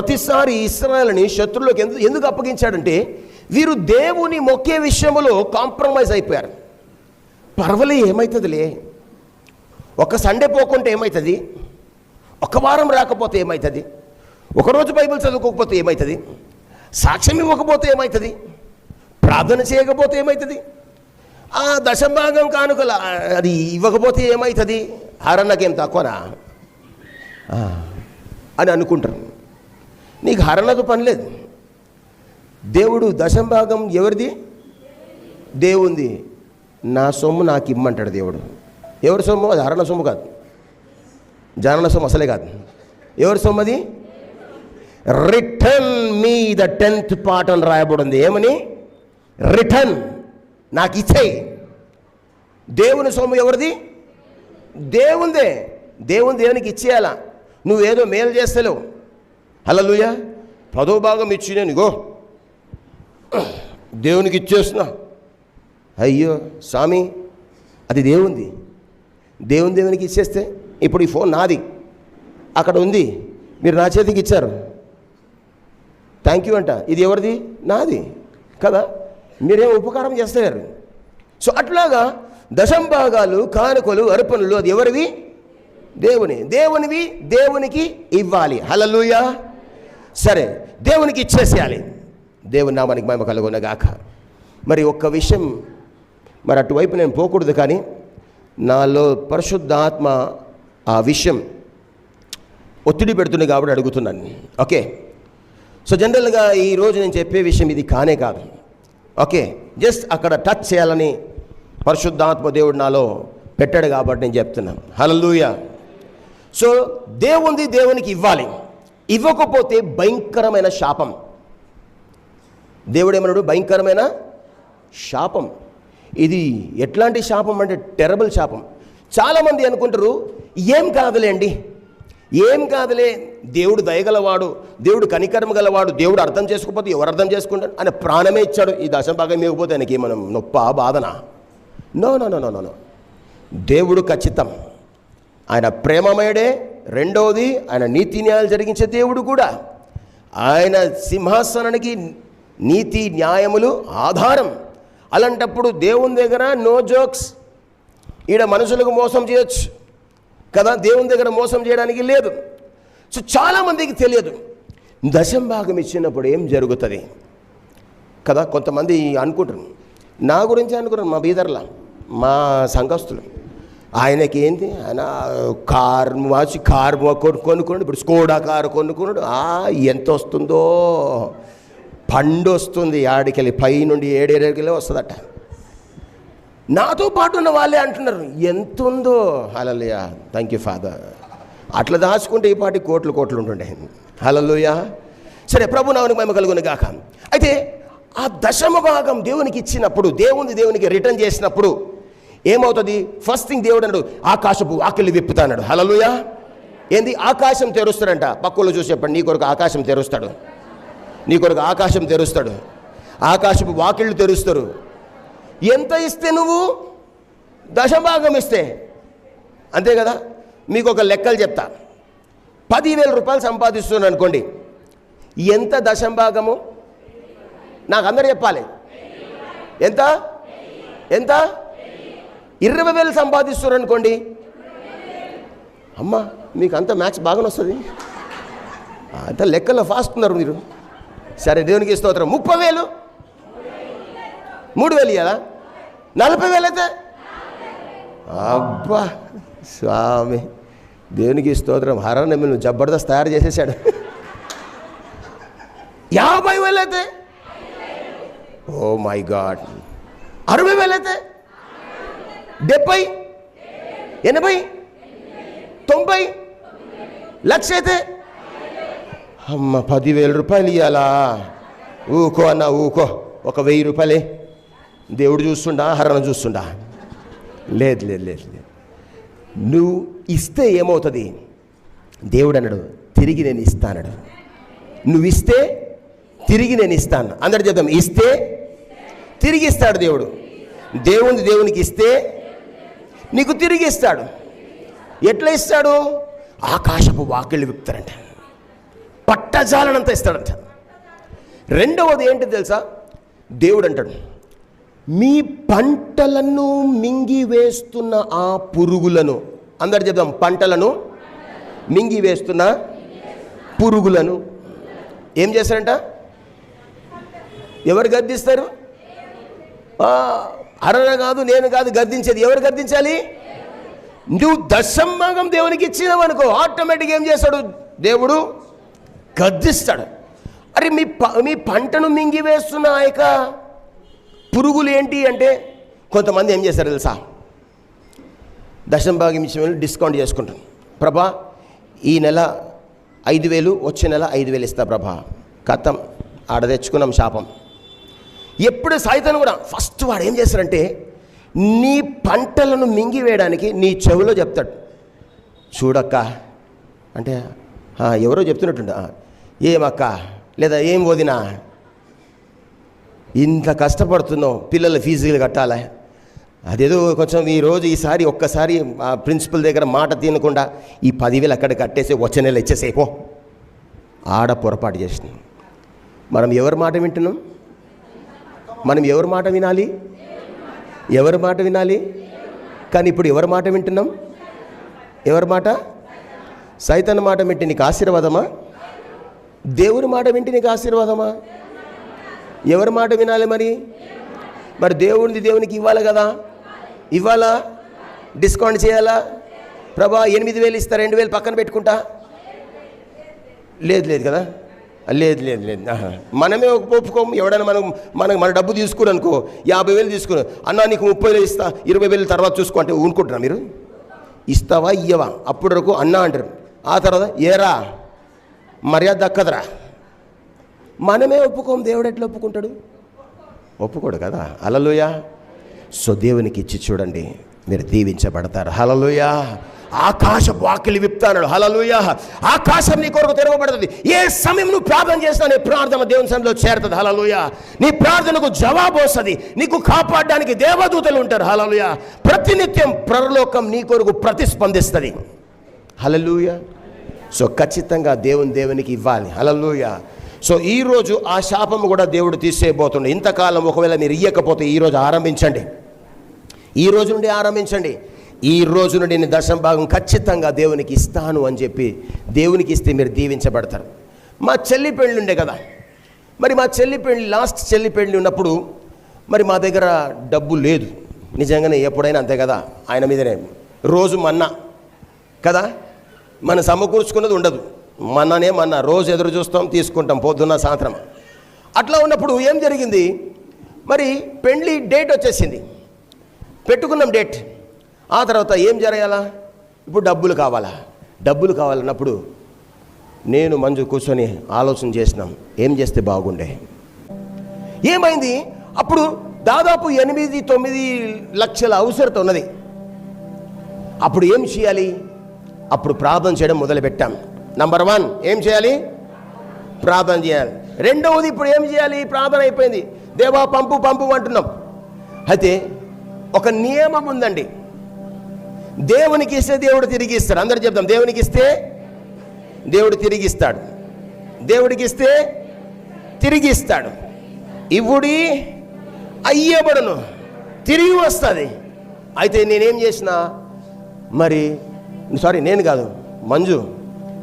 ప్రతిసారి ఇస్రాయల్ని శత్రువులకు ఎందుకు ఎందుకు అప్పగించాడంటే వీరు దేవుని మొక్కే విషయంలో కాంప్రమైజ్ అయిపోయారు. పర్వాలే ఏమవుతుందిలే ఒక సండే పోకుంటే ఏమవుతుంది ఒక వారం రాకపోతే ఏమవుతుంది ఒకరోజు బైబిల్ చదువుకోకపోతే ఏమవుతుంది సాక్ష్యం ఇవ్వకపోతే ఏమవుతుంది ప్రార్థన చేయకపోతే ఏమవుతుంది ఆ దశభాగం కానుకల అది ఇవ్వకపోతే ఏమవుతుంది హరన్నకేం తక్కువనా? అని అనుకుంటారు. నీకు హరణకు పని లేదు. దేవుడు దశంభాగం ఎవరిది? దేవుంది. నా సొమ్ము నాకు ఇమ్మంటాడు దేవుడు. ఎవరి సొమ్ము? అది హరణ సొమ్ము కాదు. జనన సొమ్ము అసలే కాదు. ఎవరి సొమ్ము అది? Return me the tenth part అని రాయబడింది. ఏమని? రిటర్న్. నాకు ఇచ్చేయి దేవుని సొమ్ము ఎవరిది? దేవుందే. దేవుని దేవునికి ఇచ్చేయాలా? నువ్వేదో మేలు చేస్తలేవు. హల్లెలూయ. పదో భాగం ఇచ్చి నేను ఇగో. దేవునికి ఇచ్చేస్తున్నా. అయ్యో స్వామి అది దేవుంది. దేవుని దేవునికి ఇచ్చేస్తే ఇప్పుడు ఈ ఫోన్ నాది. అక్కడ ఉంది. మీరు నా చేతికి ఇచ్చారు. థ్యాంక్ యూ అంట. ఇది ఎవరిది? నాది. కదా? మీరేం ఉపకారం చేస్తారు? సో అట్లాగా దశంభాగాలు కానుకలు అర్పణలు అది ఎవరివి? దేవుని. దేవునివి దేవునికి ఇవ్వాలి. హలలుయా సరే దేవునికి ఇచ్చేసేయాలి. దేవుని నామానికి మహిమ కలుగునగాక. మరి ఒక్క విషయం మరి అటువైపు నేను పోకూడదు కానీ నాలో పరిశుద్ధాత్మ ఆ విషయం ఒత్తిడి పెడుతుంది కాబట్టి అడుగుతున్నాను. ఓకే? సో జనరల్గా ఈరోజు నేను చెప్పే విషయం ఇది కానే కాదు. ఓకే? జస్ట్ అక్కడ టచ్ చేయాలని పరిశుద్ధాత్మ దేవుడు నాలో పెట్టాడు కాబట్టి నేను చెప్తున్నాను. హలలుయ సో దేవుంది దేవునికి ఇవ్వాలి. ఇవ్వకపోతే భయంకరమైన శాపం. దేవుడేమన్నాడు? భయంకరమైన శాపం. ఇది ఎట్లాంటి శాపం అంటే టెరబుల్ శాపం. చాలామంది అనుకుంటారు ఏం కాదులేండి ఏం కాదులే. దేవుడు దయగలవాడు దేవుడు కనికరం గలవాడు దేవుడు అర్థం చేసుకోకపోతే ఎవరు అర్థం చేసుకుంటాడు ఆయన ప్రాణమే ఇచ్చాడు. ఈ దశభాగం ఇవ్వకపోతే ఆయనకి మనం నొప్ప బాధన? No no no no no no. దేవుడు ఖచ్చితం. ఆయన ప్రేమమయుడే రెండవది ఆయన నీతి న్యాయాలు జరిగించే దేవుడు కూడా. ఆయన సింహాసనానికి నీతి న్యాయములు ఆధారం. అలాంటప్పుడు దేవుని దగ్గర నో జోక్స్ ఈడ మనుషులకు మోసం చేయొచ్చు. కదా? దేవుని దగ్గర మోసం చేయడానికి లేదు. సో చాలామందికి తెలియదు. దశం భాగం ఇచ్చినప్పుడు ఏం జరుగుతుంది? కదా? కొంతమంది అనుకుంటారు. నా గురించి అనుకున్నారు మా బీదర్లా మా సంఘస్తులు ఆయనకి ఏంటి ఆయన కార్ వాచి కార్ కొనుక్కున్నాడు. ఇప్పుడు స్కోడా కారు కొనుక్కున్నాడు. ఆ ఎంత వస్తుందో పండు వస్తుంది ఆడికెళ్ళి పై నుండి ఏడేడుకెళ్ళి వస్తుందట. నాతో పాటు ఉన్న వాళ్ళే అంటున్నారు. ఎంత ఉందో హలలుయ థ్యాంక్ యూ ఫాదర్. అట్లా దాచుకుంటే ఈ పాటి కోట్లు కోట్లు ఉంటుండే. హలలుయ సరే ప్రభు నామనికి మేము కలుగును గాక. అయితే ఆ దశమ భాగం దేవునికి ఇచ్చినప్పుడు దేవుని దేవునికి రిటర్న్ చేసినప్పుడు ఏమవుతుంది? ఫస్ట్ థింగ్ దేవుడు అన్నాడు ఆకాశపు వాకిళ్ళు విప్పుతాడు హలలుయ ఏంది? ఆకాశం తెరుస్తాడంట. పక్కలో చూసి చెప్పండి నీ కొరకు ఆకాశం తెరుస్తాడు. నీ కొరకు ఆకాశం తెరుస్తాడు. ఆకాశపు వాకిళ్ళు తెరుస్తారు. ఎంత ఇస్తే నువ్వు? దశభాగం ఇస్తే. అంతే కదా? మీకు ఒక లెక్కలు చెప్తా. పదివేల రూపాయలు సంపాదిస్తున్నాను అనుకోండి. ఎంత దశభాగము? నాకు అందరు చెప్పాలి. ఎంత? ఎంత? ఇరవై వేలు సంపాదిస్తున్నారు అనుకోండి. అమ్మ మీకు అంత మ్యాథ్స్ బాగానే వస్తుంది. అంత లెక్కలో ఫాస్ట్ ఉన్నారు మీరు. సరే దేవునికి స్తోత్రం. ముప్పై వేలు. మూడు వేలు ఇవ్వాలా నలభై వేలు అయితే? అబ్బా స్వామి. దేవునికి స్తోత్రం. హరణ మీరు జబర్దస్త్ తయారు చేసేసాడు. యాభై వేలు అయితే? Oh my God. అరవై వేలు అయితే? డెబ్బై ఎనభై తొంభై లక్ష అయితే అమ్మ పదివేల రూపాయలు ఇవ్వాలా ఊకో అన్న ఊకో. ఒక వెయ్యి రూపాయలే. దేవుడు చూస్తుండా హరణ చూస్తుండా? లేదు లేదు లేదు లేదు. నువ్వు ఇస్తే ఏమవుతుంది? దేవుడు అన్నాడు తిరిగి నేను ఇస్తానడు నువ్వు ఇస్తే తిరిగి నేను ఇస్తాను అందరు చెప్తాం ఇస్తే తిరిగి ఇస్తాడు దేవుడు. దేవుని దేవునికి ఇస్తే నీకు తిరిగి ఇస్తాడు. ఎట్లా ఇస్తాడు? ఆకాశపు వాకిళ్ళు విప్తారంట పట్టజాలనంత ఇస్తాడంట. రెండవది ఏంటి తెలుసా? దేవుడు అంటాడు మీ పంటలను మింగివేస్తున్న ఆ పురుగులను అందరు చెప్దాం పంటలను మింగివేస్తున్న పురుగులను ఏం చేస్తారంట? ఎవరు గద్దిస్తారు? అరణ కాదు నేను కాదు గద్దించేది. ఎవరు గద్దించాలి? నువ్వు దశంభాగం దేవునికి ఇచ్చినావనుకో ఆటోమేటిక్ ఏం చేస్తాడు? దేవుడు గద్దిస్తాడు. అరే మీ ప మీ పంటను మింగివేస్తున్న ఆ యొక్క పురుగులు ఏంటి అంటే కొంతమంది ఏం చేస్తారు తెలుసా? దశంభాగం ఇచ్చిన డిస్కౌంట్ చేసుకుంటాను ప్రభా ఈ నెల ఐదు వేలు వచ్చే నెల ఐదు వేలు ఇస్తా ప్రభా. కథం ఆడ తెచ్చుకున్నాం శాపం. ఎప్పుడు సైతం కూడా. ఫస్ట్ వాడు ఏం చేస్తాడంటే నీ పంటలను మింగివేయడానికి నీ చెవిలో చెప్తాడు. చూడక్క అంటే ఎవరో చెప్తున్నట్టుండ ఏమక్క లేదా ఏం వదినా ఇంత కష్టపడుతున్నావు పిల్లల ఫీజులు కట్టాలి? అదేదో కొంచెం ఈరోజు ఈసారి ఒక్కసారి ఆ ప్రిన్సిపల్ దగ్గర మాట తినకుండా ఈ పదివేలు అక్కడ కట్టేసి వచ్చే నెల ఇచ్చేసేపో ఆడ పొరపాటు చేసినాం మనం ఎవరి మాట వింటున్నాం? మనం ఎవరి మాట వినాలి? ఎవరి మాట వినాలి? కానీ ఇప్పుడు ఎవరి మాట వింటున్నాం? ఎవరి మాట? సైతన్ మాట వింటే నీకు ఆశీర్వాదమా? దేవుని మాట వింటే నీకు ఆశీర్వాదమా? ఎవరి మాట వినాలి మరి? మరి దేవునిది దేవునికి ఇవ్వాలి కదా? ఇవ్వాలా? డిస్కౌంట్ చేయాలా? ప్రభా ఎనిమిది వేలు ఇస్తా రెండు వేలు పక్కన పెట్టుకుంటా? లేదు లేదు కదా? లేదు లేదు లేదు. ఆహా. మనమే ఒప్పు- ఒప్పుకోము ఎవడైనా మనం మనం మన డబ్బు తీసుకుని అనుకో యాభై వేలు తీసుకుని అన్నా నీకు ముప్పై వేలు ఇస్తా ఇరవై వేలు తర్వాత చూసుకో అంటే ఊనుకుంటున్నా మీరు? ఇస్తావా ఇయ్యవా? అప్పుడు వరకు అన్నా అంటారు. ఆ తర్వాత ఏరా? మర్యాద దక్కదరా? మనమే ఒప్పుకోం దేవుడు ఎట్లా ఒప్పుకుంటాడు? ఒప్పుకోడు కదా. హలలుయ సో దేవునికి ఇచ్చి చూడండి. మీరు దీవించబడతారు. హలలుయా ఆకాశ వాకిలి విప్తాడు హలలుయ ఆకాశం నీ కొరకు తెరవబడుతుంది. ఏ సమయం నువ్వు ప్రార్థన చేసినా నీ ప్రార్థన దేవుని సమయంలో చేరుతుంది. హలలుయ నీ ప్రార్థనకు జవాబు వస్తుంది. నీకు కాపాడడానికి దేవదూతలు ఉంటారు. హలలుయ ప్రతినిత్యం ప్రలోకం నీ కొరకు ప్రతిస్పందిస్తుంది. హలలుయ సో ఖచ్చితంగా దేవుని దేవునికి ఇవ్వాలి. హలలుయ సో ఈరోజు ఆ శాపము కూడా దేవుడు తీసేయబోతుండే. ఇంతకాలం ఒకవేళ మీరు ఇయ్యకపోతే ఈరోజు ఆరంభించండి. ఈ రోజు నుండి ఆరంభించండి. ఈ రోజు నుండి నేను దశం భాగం ఖచ్చితంగా దేవునికి ఇస్తాను అని చెప్పి దేవునికి ఇస్తే మీరు దీవించబడతారు. మా చెల్లి పెళ్ళి ఉండే కదా. మరి మా చెల్లి పెళ్ళి లాస్ట్ చెల్లి పెళ్ళి ఉన్నప్పుడు మరి మా దగ్గర డబ్బు లేదు. నిజంగానే ఎప్పుడైనా అంతే కదా ఆయన మీదనే. రోజు మన్నా కదా మనం సమకూర్చుకున్నది ఉండదు. మన్ననే మన్న రోజు ఎదురు చూస్తాం తీసుకుంటాం పొద్దున్న సాయంత్రం. అట్లా ఉన్నప్పుడు ఏం జరిగింది? మరి పెళ్ళి డేట్ వచ్చేసింది. పెట్టుకున్నాం డేట్. ఆ తర్వాత ఏం జరగాలా? ఇప్పుడు డబ్బులు కావాలా? డబ్బులు కావాలన్నప్పుడు నేను మంజు కూర్చొని ఆలోచన చేసినాం. ఏం చేస్తే బాగుండే? ఏమైంది? అప్పుడు దాదాపు ఎనిమిది తొమ్మిది లక్షల అవసరత ఉన్నది. అప్పుడు ఏం చేయాలి? అప్పుడు ప్రార్థన చేయడం మొదలుపెట్టాం. నంబర్ వన్ ఏం చేయాలి? ప్రార్థన చేయాలి. రెండవది ఇప్పుడు ఏం చేయాలి? ప్రార్థన అయిపోయింది. దేవా పంపు పంపు అంటున్నాం. అయితే ఒక నియమం ఉందండి. దేవునికి ఇస్తే దేవుడు తిరిగి ఇస్తాడు. అందరు చెప్తాం దేవునికి ఇస్తే దేవుడు తిరిగి ఇస్తాడు. దేవుడికి ఇస్తే తిరిగి ఇస్తాడు. ఇవుడి అయ్యబడును. తిరిగి వస్తుంది. అయితే నేనేం చేసిన మరి సారీ నేను కాదు మంజు.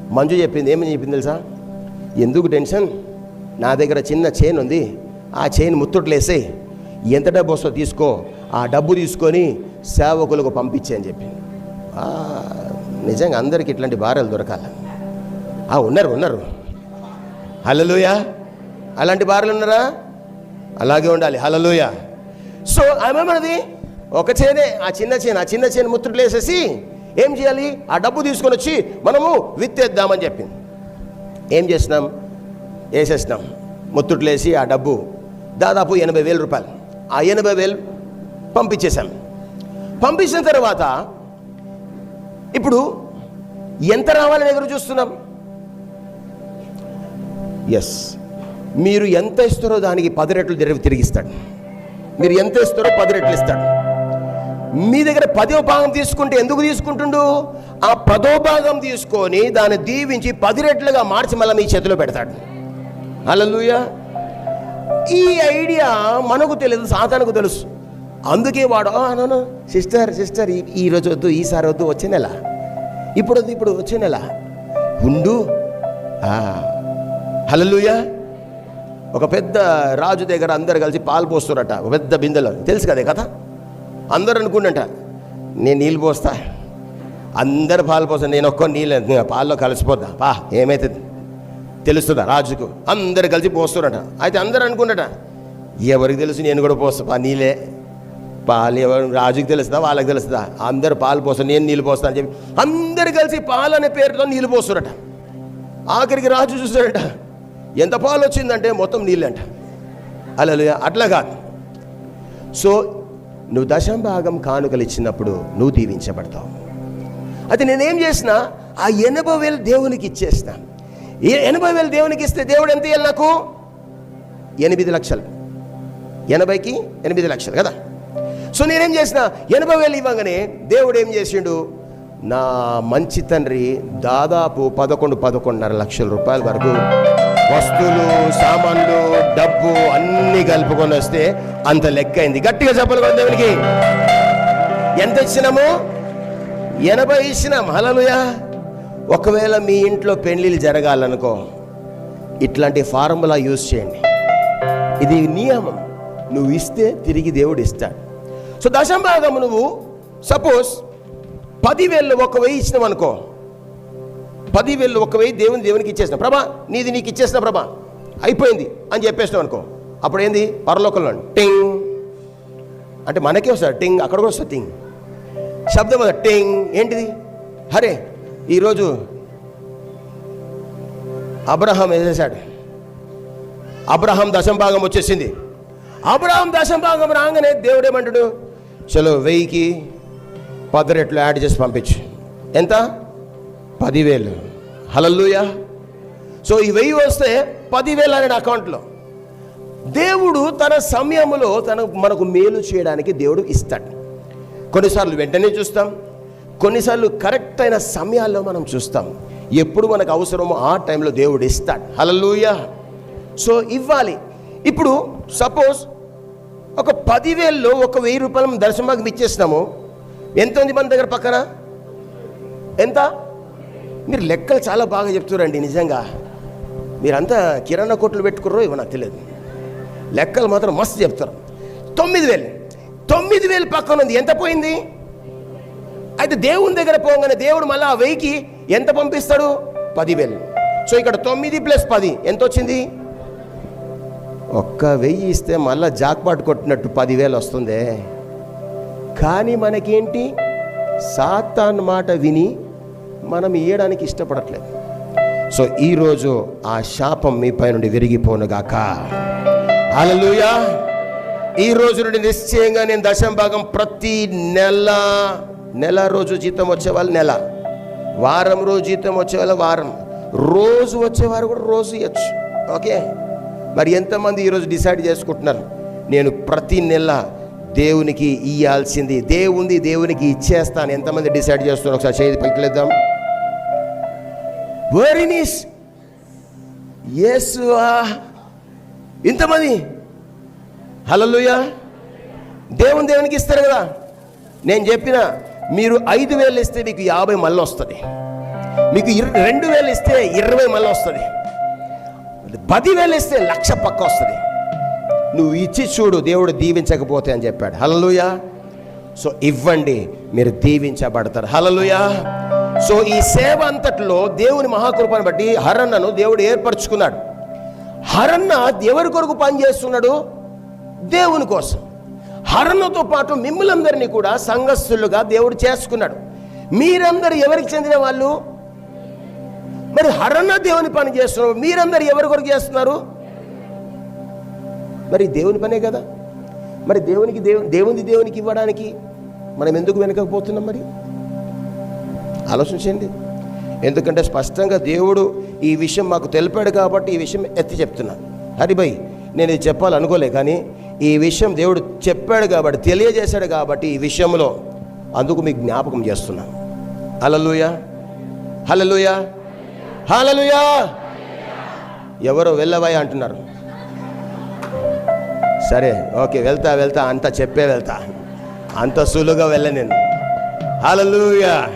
మంజు చెప్పింది ఏమని చెప్పింది తెలుసా? ఎందుకు టెన్షన్? నా దగ్గర చిన్న చైన్ ఉంది. ఆ చైన్ ముత్తుట్లేసి ఎంత డబ్బు వస్తుందో తీసుకో. ఆ డబ్బు తీసుకొని సేవకులకు పంపించే అని చెప్పింది. నిజంగా అందరికి ఇట్లాంటి భార్యలు దొరకాలి. ఆ, ఉన్నారు ఉన్నారు. హలలుయ అలాంటి భార్యలు ఉన్నారా? అలాగే ఉండాలి. హలలుయ సో ఆమెమన్నది ఒక చేనే ఆ చిన్న చేను ఆ చిన్న చేను ముత్తుట్లు వేసేసి ఏం చేయాలి? ఆ డబ్బు తీసుకొని వచ్చి మనము విత్తేద్దామని చెప్పింది. ఏం చేసినాం? వేసేసినాం. ముత్తుట్లేసి ఆ డబ్బు దాదాపు ఎనభై వేల రూపాయలు. ఆ ఎనభై వేలు పంపించేశాం పంపించిన తర్వాత ఇప్పుడు ఎంత రావాలని ఎదురు చూస్తున్నాం? ఎస్ మీరు ఎంత ఇస్తారో దానికి పది రెట్లు తిరిగి తిరిగిస్తాడు. మీరు ఎంత ఇస్తారో పది రెట్లు ఇస్తాడు. మీ దగ్గర పదో భాగం తీసుకుంటే ఎందుకు తీసుకుంటుండు? ఆ పదో భాగం తీసుకొని దాన్ని దీవించి పది రెట్లుగా మార్చి మళ్ళీ మీ చేతిలో పెడతాడు. హల్లెలూయా ఈ ఐడియా మనకు తెలియదు సాధనకు తెలుసు. అందుకే వాడు నన్ను సిస్టర్ సిస్టర్ ఈ- రోజు వద్దు ఈసారి వద్దు వచ్చే నెల. ఇప్పుడు వద్దు ఇప్పుడు వచ్చే నెల. ఉండు. హలలుయా ఒక పెద్ద రాజు దగ్గర అందరు కలిసి పాలు పోస్తారట ఒక పెద్ద బిందెలో. తెలుసు కదే కదా అందరు అనుకుండంట నేను నీళ్ళు పోస్తా. అందరు పాలు పోస్తా నేను ఒక్క నీళ్ళు పాల్లో కలిసిపోతా. పా ఏమైతుంది తెలుస్తుందా రాజుకు? అందరు కలిసి పోస్తారట అయితే అందరు అనుకుంటాట ఎవరికి తెలుసు నేను కూడా పోస్తా. పా నీళ్ళే. పాలు ఎవరు రాజుకి తెలుస్తుందా? వాళ్ళకి తెలుస్తుందా? అందరు పాలు పోస్తాను నేను నీళ్ళు పోస్తా అని చెప్పి. అందరు కలిసి పాలు అనే పేరుతో నీళ్ళు పోస్తారట. ఆఖరికి రాజు చూస్తాడట ఎంత పాలు వచ్చిందంటే మొత్తం నీళ్ళంట. అలా అట్లా కాదు. సో నువ్వు దశం భాగం కానుకలు ఇచ్చినప్పుడు నువ్వు దీవించబడతావు. అది నేనేం చేసిన ఆ ఎనభై వేలు దేవునికి ఇచ్చేసిన. ఎనభై వేలు దేవునికి ఇస్తే దేవుడు ఎంత ఇవ్వాలి నాకు? ఎనిమిది లక్షలు. ఎనభైకి ఎనిమిది లక్షలు కదా? సో నేనేం చేసిన? ఎనభై వేలు ఇవ్వగానే దేవుడు ఏం చేసిండు? నా మంచి తండ్రి దాదాపు పదకొండు పదకొండున్నర లక్షల రూపాయల వరకు వస్తువులు సామాన్లు డబ్బు అన్నీ కలుపుకొని వస్తే అంత లెక్క అయింది గట్టిగా చెప్పాలి కదా దేవునికి. ఎంత ఇచ్చినాము? ఎనభై ఇచ్చినాం. హలలుయా ఒకవేళ మీ ఇంట్లో పెళ్ళిళ్ళు జరగాలనుకో ఇట్లాంటి ఫార్ములా యూజ్ చేయండి. ఇది నియమం. నువ్వు ఇస్తే తిరిగి దేవుడు ఇస్తాడు. సో దశంభాగము నువ్వు సపోజ్ పదివేలు ఒక వెయ్యి ఇచ్చినాం అనుకో. పదివేలు ఒక వెయ్యి దేవుని దేవునికి ఇచ్చేసిన ప్రభా నీది నీకు ఇచ్చేసిన ప్రభా. అయిపోయింది అని చెప్పేసినావు అనుకో. అప్పుడు ఏంది? పరలోకంలో టింగ్. అంటే మనకే వస్తుంది. టింగ్. అక్కడ కూడా వస్తుంది టింగ్. శబ్దం టింగ్. ఏంటిది? హరే ఈరోజు అబ్రహాం వేసేసాడు అబ్రహాం దశం భాగం వచ్చేసింది. అబ్రహాం దశం భాగం రాగానే దేవుడు ఏమంటాడు? చలో వెయ్యికి పది రెట్లు యాడ్ చేసి పంపించు. ఎంత? పదివేలు. హలల్లుయా. సో ఈ వెయ్యి వస్తే పదివేలు అనే అకౌంట్లో. దేవుడు తన సమయంలో తన మనకు మేలు చేయడానికి దేవుడు ఇస్తాడు. కొన్నిసార్లు వెంటనే చూస్తాం. కొన్నిసార్లు కరెక్ట్ అయిన సమయాల్లో మనం చూస్తాం. ఎప్పుడు మనకు అవసరమో ఆ టైంలో దేవుడు ఇస్తాడు. హలలుయా సో ఇవ్వాలి. ఇప్పుడు సపోజ్ ఒక పదివేల్లో ఒక వెయ్యి రూపాయలు దర్శనమాకి ఇచ్చేసినాము. ఎంత ఉంది మన దగ్గర పక్కన? ఎంత? మీరు లెక్కలు చాలా బాగా చెప్తారండి నిజంగా. మీరంతా కిరాణా కొట్లు పెట్టుకుర్రో ఇవ్వ నాకు తెలియదు. లెక్కలు మాత్రం మస్తు చెప్తారు. తొమ్మిది వేలు తొమ్మిది వేలు పక్కన ఉంది ఎంత పోయింది? అయితే దేవుని దగ్గర పోగానే దేవుడు మళ్ళీ ఆ వెయ్యికి ఎంత పంపిస్తాడు? పదివేలు. సో ఇక్కడ తొమ్మిది ప్లస్ పది. ఎంత వచ్చింది? ఒక్క వెయ్యి ఇస్తే మళ్ళా జాక్పాట్ కొట్టినట్టు పదివేలు వస్తుందే. కానీ మనకేంటి? సాతాన్ మాట విని మనం ఇయ్యడానికి ఇష్టపడట్లేదు. సో ఈరోజు ఆ శాపం మీ పై నుండి విరిగిపోనుగాక. అలలుయా ఈ రోజు నుండి నిశ్చయంగా నేను దశం భాగం ప్రతి నెల నెల రోజు జీతం వచ్చే వాళ్ళు నెల. వారం రోజు జీతం వచ్చేవాళ్ళు వారం. రోజు వచ్చేవారు కూడా రోజు ఇవ్వచ్చు ఓకే? మరి ఎంతమంది ఈరోజు డిసైడ్ చేసుకుంటున్నారు? నేను ప్రతి నెల దేవునికి ఇయ్యాల్సింది దేవుంది దేవునికి ఇచ్చేస్తాను. ఎంతమంది డిసైడ్ చేస్తున్నారు? ఒకసారి చేతి పైకిలేద్దాం వెరీ నీస్ యేసు ah, ఇంతమంది. హలలుయా దేవుని దేవునికి ఇస్తారు కదా. నేను చెప్పిన మీరు ఐదు వేలు ఇస్తే మీకు యాభై మళ్ళీ వస్తుంది మీకు ఇర్ రెండు వేలు ఇస్తే ఇరవై మళ్ళీ వస్తుంది పదివేలు ఇస్తే లక్ష పక్క వస్తుంది. నువ్వు ఇచ్చి చూడు దేవుడు దీవించకపోతే అని చెప్పాడు. హలలుయా సో ఇవ్వండి మీరు దీవించబడతారు. హలలుయా సో ఈ సేవ అంతట్లో దేవుని మహాకృపను బట్టి హరన్నను దేవుడు ఏర్పరచుకున్నాడు. హరన్న ఎవరి కొరకు పనిచేస్తున్నాడు దేవుని కోసం. హరణతో పాటు మిమ్మల్ందరినీ కూడా సంఘస్థులుగా దేవుడు చేసుకున్నాడు. మీరందరూ ఎవరికి చెందిన వాళ్ళు? మరి హరణ దేవుని పని చేస్తున్నారు మీరందరూ ఎవరి కొరకు చేస్తున్నారు? మరి దేవుని పనే కదా. మరి దేవునికి దేవు దేవుని దేవునికి ఇవ్వడానికి మనం ఎందుకు వెనకపోతున్నాం మరి? ఆలోచించండి. ఎందుకంటే స్పష్టంగా దేవుడు ఈ విషయం మాకు తెలిపాడు కాబట్టి ఈ విషయం ఎత్తి చెప్తున్నాను హరిభయ్ నేను ఇది చెప్పాలనుకోలే కానీ ఈ విషయం దేవుడు చెప్పాడు కాబట్టి తెలియజేశాడు కాబట్టి ఈ విషయంలో అందుకు మీకు జ్ఞాపకం చేస్తున్నా. Hallelujah hallelujah hallelujah. ఎవరో వెళ్ళవయ్య అంటున్నారు. సరే ఓకే వెళ్తా వెళ్తా అంత చెప్పే వెళ్తా. అంత సులువుగా వెళ్ళ నేను. హాలలుయా.